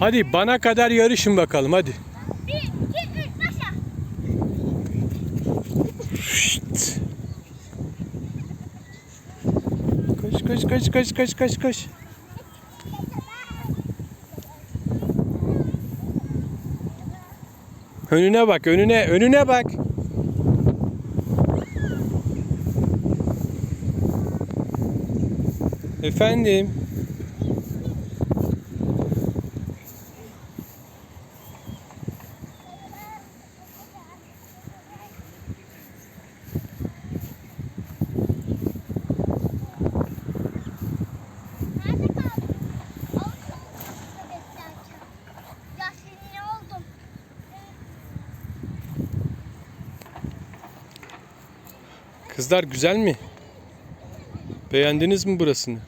Hadi bana kadar yarışın bakalım hadi. Bir, iki, üç, başla. Şşt. Koş koş koş koş koş koş koş. Önüne bak önüne önüne bak. Efendim. Kızlar güzel mi? Beğendiniz mi burasını?